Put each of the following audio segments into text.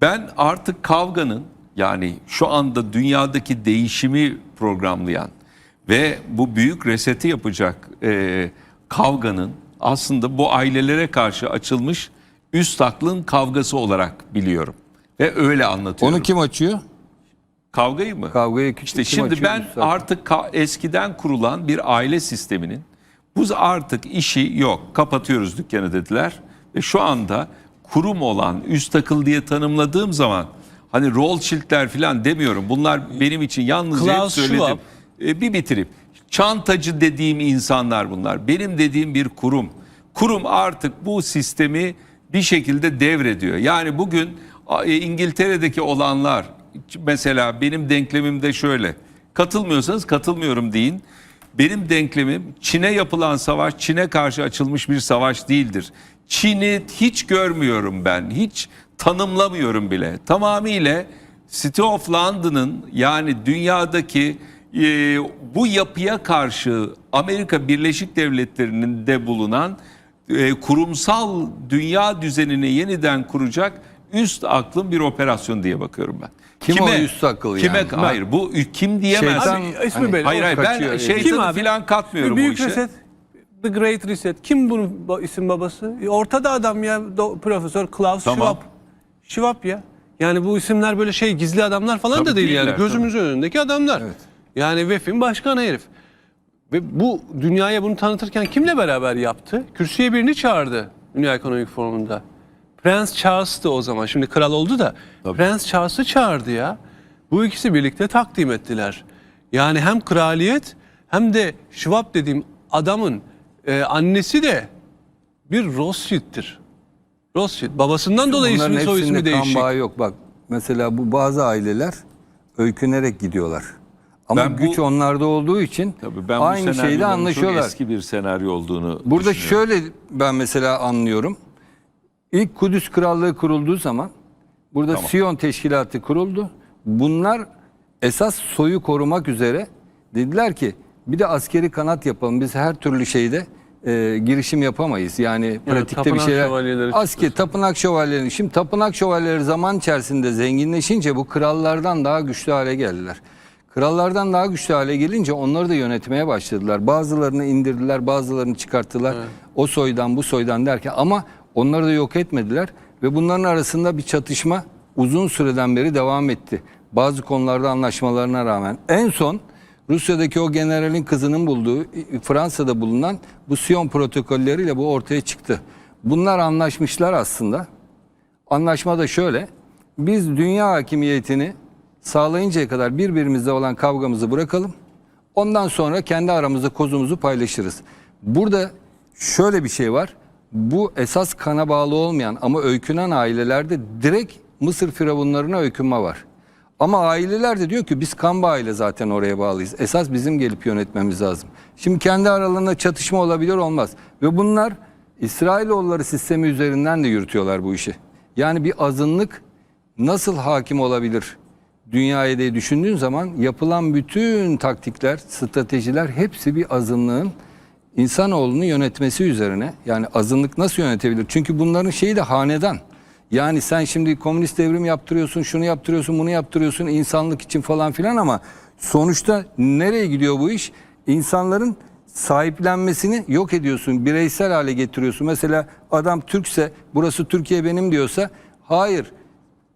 Ben artık kavganın yani şu anda dünyadaki değişimi programlayan ve bu büyük reseti yapacak e, kavganın aslında bu ailelere karşı açılmış üst aklın kavgası olarak biliyorum. Ve öyle anlatıyorum. Onu kim açıyor? Kavgayı mı? Kavgayı İşte kim şimdi açıyor? ben Üstad? artık eskiden kurulan bir aile sisteminin bu artık işi yok. Kapatıyoruz dükkanı dediler. Ve şu anda kurum olan üst akıl diye tanımladığım zaman hani Rothschild'ler falan demiyorum. Bunlar benim için yalnızca hep Klaus söyledim. Schwab. E, bir bitirip çantacı dediğim insanlar bunlar. Benim dediğim bir kurum. Kurum artık bu sistemi bir şekilde devrediyor. Yani bugün e, İngiltere'deki olanlar mesela benim denklemimde şöyle. Katılmıyorsanız katılmıyorum deyin. Benim denklemim Çin'e yapılan savaş Çin'e karşı açılmış bir savaş değildir. Çin'i hiç görmüyorum ben. Hiç tanımlamıyorum bile. Tamamıyla City of London'ın yani dünyadaki e, bu yapıya karşı Amerika Birleşik Devletleri'nin de bulunan e, kurumsal dünya düzenini yeniden kuracak üst aklın bir operasyon diye bakıyorum ben. Kim o üst akıl kime, yani? Hayır bu kim diyemez. Şeytan- Abi, ismi Hani- belli. hayır hayır ben şeytanı falan katmıyorum Bir bu büyük işe. reset. The Great Reset. Kim bunun isim babası? E, Ortada adam ya Do- Profesör Klaus Tamam. Schwab. Schwab ya. Yani bu isimler böyle şey gizli adamlar falan Tabii da değil yani. değiller, Gözümüzün önündeki adamlar. Yani VEF'in başkanı herif. Ve bu dünyaya bunu tanıtırken kimle beraber yaptı? Kürsüye birini çağırdı Dünya Ekonomik Forumu'nda. Prens Charles'tı o zaman. Şimdi kral oldu da. Prens Charles'ı çağırdı ya. Bu ikisi birlikte takdim ettiler. Yani hem kraliyet hem de Schwab dediğim adamın e, annesi de bir Rothschild'tir. Rothschild. Babasından dolayı Bunların ismi soy hepsinde ismi kan değişik. bağı yok. Bak mesela bu bazı aileler öykünerek gidiyorlar. Ama Ben bu- güç onlarda olduğu için Tabii ben bu aynı şeyde senaryonun anlaşıyorlar. Çok eski bir senaryo olduğunu Burada şöyle ben mesela anlıyorum. İlk Kudüs Krallığı kurulduğu zaman burada Siyon Teşkilatı kuruldu. Bunlar esas soyu korumak üzere dediler ki bir de askeri kanat yapalım. Biz her türlü şeyde e, girişim yapamayız. Yani pratikte bir şeyler. Asker, tapınak şövalyeleri. Şimdi tapınak şövalyeleri zaman içerisinde zenginleşince bu krallardan daha güçlü hale geldiler. Krallardan daha güçlü hale gelince onları da yönetmeye başladılar. Bazılarını indirdiler, bazılarını çıkarttılar. O soydan bu soydan derken ama onları da yok etmediler ve bunların arasında bir çatışma uzun süreden beri devam etti. Bazı konularda anlaşmalarına rağmen. En son Rusya'daki o generalin kızının bulduğu Fransa'da bulunan bu Siyon protokolleriyle bu ortaya çıktı. Bunlar anlaşmışlar aslında. Anlaşma da şöyle. Biz dünya hakimiyetini sağlayıncaya kadar birbirimizle olan kavgamızı bırakalım. Ondan sonra kendi aramızda kozumuzu paylaşırız. Burada şöyle bir şey var. Bu esas kana bağlı olmayan ama öykünen ailelerde direkt Mısır firavunlarına öykünme var. Ama aileler de diyor ki biz kan bağıyla zaten oraya bağlıyız. Esas bizim gelip yönetmemiz lazım. Şimdi kendi aralarında çatışma olabilir olmaz. Ve bunlar İsrailoğulları sistemi üzerinden de yürütüyorlar bu işi. Yani bir azınlık nasıl hakim olabilir dünyaya diye düşündüğün zaman yapılan bütün taktikler, stratejiler hepsi bir azınlığın insanoğlunu yönetmesi üzerine. Yani azınlık nasıl yönetebilir? Çünkü bunların şeyi de hanedan. Yani sen şimdi komünist devrim yaptırıyorsun, şunu yaptırıyorsun, bunu yaptırıyorsun insanlık için falan filan ama sonuçta nereye gidiyor bu iş? İnsanların sahiplenmesini yok ediyorsun, bireysel hale getiriyorsun. Mesela adam Türkse, burası Türkiye benim diyorsa, hayır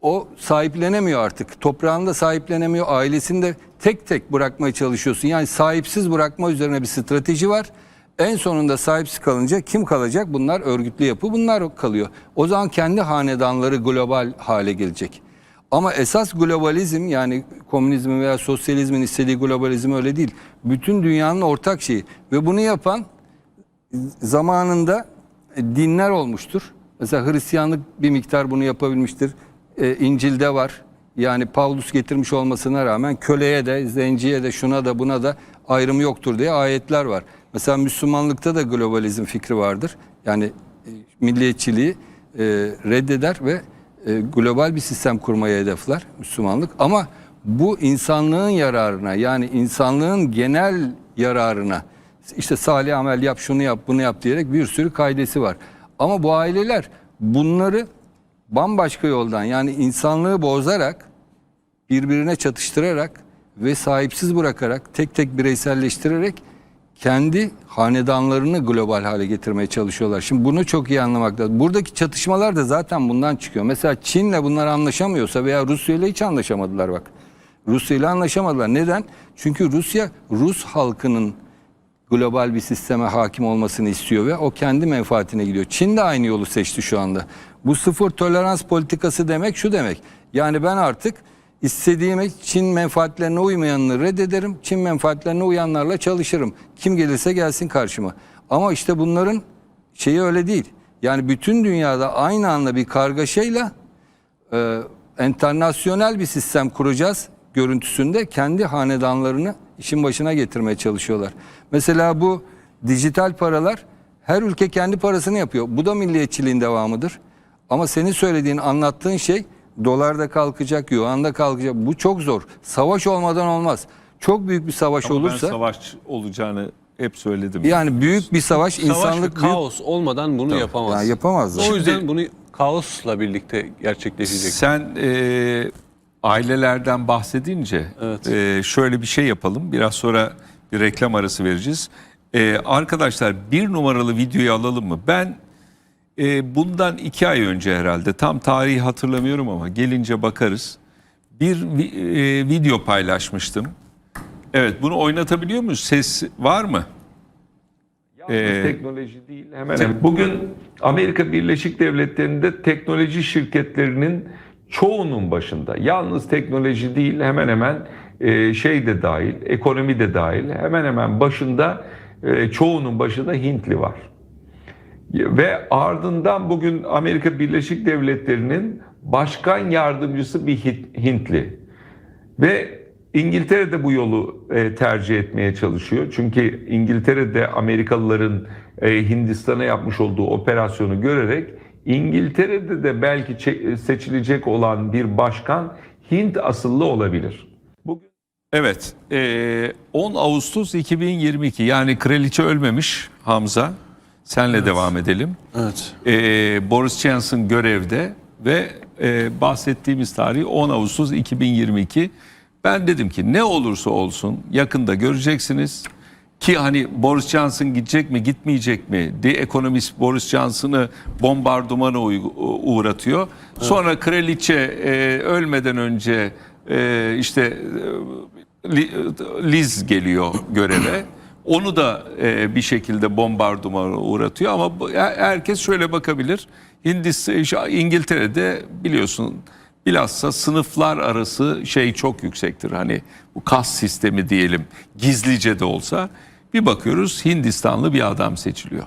o sahiplenemiyor artık. Toprağını da sahiplenemiyor. Ailesini de tek tek bırakmaya çalışıyorsun. Yani sahipsiz bırakma üzerine bir strateji var. En sonunda sahipsiz kalınca kim kalacak? Bunlar örgütlü yapı. Bunlar kalıyor. O zaman kendi hanedanları global hale gelecek. Ama esas globalizm yani komünizmin veya sosyalizmin istediği globalizm öyle değil. Bütün dünyanın ortak şeyi. Ve bunu yapan zamanında e, dinler olmuştur. Mesela Hristiyanlık bir miktar bunu yapabilmiştir. E, İncil'de var. Yani Pavlus getirmiş olmasına rağmen köleye de, zenciye de, şuna da buna da ayrım yoktur diye ayetler var. Mesela Müslümanlıkta da globalizm fikri vardır. Yani e, milliyetçiliği e, reddeder ve e, global bir sistem kurmayı hedefler Müslümanlık. Ama bu insanlığın yararına yani insanlığın genel yararına işte salih amel yap şunu yap bunu yap diyerek bir sürü kaidesi var. Ama bu aileler bunları bambaşka yoldan yani insanlığı bozarak birbirine çatıştırarak ve sahipsiz bırakarak tek tek bireyselleştirerek kendi hanedanlarını global hale getirmeye çalışıyorlar. Şimdi bunu çok iyi anlamak lazım. Buradaki çatışmalar da zaten bundan çıkıyor. Mesela Çin'le bunlar anlaşamıyorsa veya Rusya ile hiç anlaşamadılar bak. Rusya ile anlaşamadılar. Neden? Çünkü Rusya Rus halkının global bir sisteme hakim olmasını istiyor ve o kendi menfaatine gidiyor. Çin de aynı yolu seçti şu anda. Bu sıfır tolerans politikası demek şu demek. Yani ben artık istediğime Çin menfaatlerine uymayanları reddederim. Çin menfaatlerine uyanlarla çalışırım. Kim gelirse gelsin karşıma. Ama işte bunların şeyi öyle değil. Yani bütün dünyada aynı anda bir kargaşayla e, enternasyonel bir sistem kuracağız görüntüsünde kendi hanedanlarını işin başına getirmeye çalışıyorlar. Mesela bu dijital paralar her ülke kendi parasını yapıyor. Bu da milliyetçiliğin devamıdır. Ama senin söylediğin, anlattığın şey dolarda kalkacak, yuanda kalkacak. Bu çok zor. Savaş olmadan olmaz. Çok büyük bir savaş Ama olursa ben savaş olacağını hep söyledim. yani büyük bir savaş, insanlık büyük- kaos olmadan bunu yapamaz. Yani yapamazlar. O yüzden bunu kaosla birlikte gerçekleşecek. Sen e, ailelerden bahsedince Evet. e, şöyle bir şey yapalım. Biraz sonra bir reklam arası vereceğiz. E, arkadaşlar bir numaralı videoyu alalım mı? Ben e, bundan iki ay önce herhalde tam tarihi hatırlamıyorum ama gelince bakarız. Bir e, video paylaşmıştım. Evet bunu oynatabiliyor muyuz? Ses var mı? Yalnız teknoloji değil hemen hemen. Bugün Amerika Birleşik Devletleri'nde teknoloji şirketlerinin çoğunun başında yalnız teknoloji değil hemen hemen e, şey de dahil, ekonomi de dahil hemen hemen başında e, çoğunun başında Hintli var. Ve ardından bugün Amerika Birleşik Devletleri'nin başkan yardımcısı bir Hint- Hintli. Ve İngiltere de bu yolu e, tercih etmeye çalışıyor. Çünkü İngiltere'de Amerikalıların e, Hindistan'a yapmış olduğu operasyonu görerek İngiltere'de de belki seçilecek olan bir başkan Hint asıllı olabilir. Evet, eee, 10 Ağustos 2022 yani kraliçe ölmemiş Hamza. Senle devam edelim. Evet. Eee, Boris Johnson görevde ve eee, bahsettiğimiz tarih 10 Ağustos 2022. Ben dedim ki ne olursa olsun yakında göreceksiniz. Ki hani Boris Johnson gidecek mi gitmeyecek mi? The Economist Boris Johnson'ı bombardımana uğratıyor. Sonra kraliçe e, ölmeden önce e, işte e, Li- Liz geliyor göreve. Onu da e, bir şekilde bombardımana uğratıyor ama bu- her- herkes şöyle bakabilir. Hindistan, İngiltere'de biliyorsun bilhassa sınıflar arası şey çok yüksektir. Hani bu kas sistemi diyelim gizlice de olsa bir bakıyoruz Hindistanlı bir adam seçiliyor.